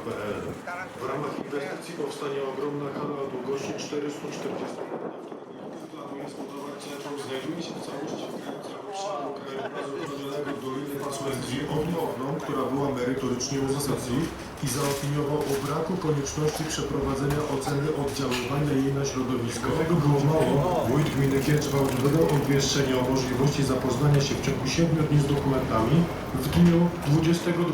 W ramach inwestycji powstanie ogromna hala o długości 440 metrów. Planuje zbudować centrum. Znajduje się w całości w granicach obszaru która była merytorycznie uzasadniona i zaopiniował o braku konieczności przeprowadzenia oceny oddziaływania jej na środowisko. Tego było mało. Gminy Kierzwałd wydał obwieszczenie o możliwości zapoznania się w ciągu 7 dni z dokumentami w dniu 22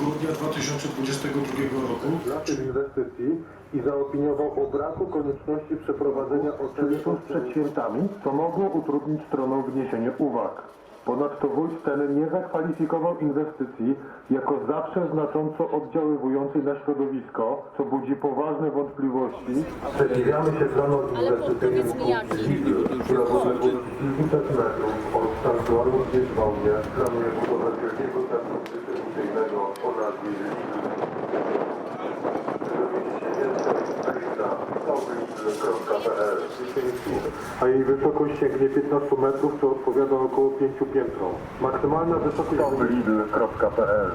grudnia 2022 roku dla tych inwestycji i zaopiniował o braku konieczności przeprowadzenia oceny tuż przed świętami, co mogło utrudnić stronom wniesienie uwag. Ponadto wójt ten nie zakwalifikował inwestycji jako zawsze znacząco oddziaływującej na środowisko, co budzi poważne wątpliwości. Sprzeciwiamy się planom inwestycyjnym w Wierzbałnie planuje budowę wielkiego centrum dystrybucyjnego o nazwie a jej wysokość sięgnie 15 metrów, co odpowiada około 5 piętrom. Maksymalna wysokość lidl.pl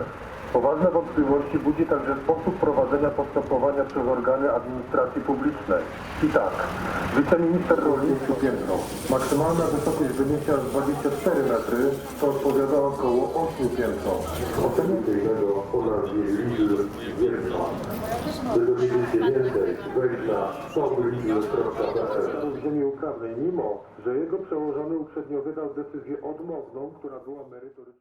Poważne wątpliwości budzi także sposób prowadzenia postępowania przez organy administracji publicznej. I tak, wiceminister rolnictwa piętro. Maksymalna wysokość wyniesie aż 24 metry, co odpowiada około 8 piętrom. Oceny tego o nazwie Lidl Wielka. By dowiedzieć się więcej, wejdź na ziemi uprawnej, mimo że jego przełożony uprzednio wydał decyzję odmowną, która była merytoryczna.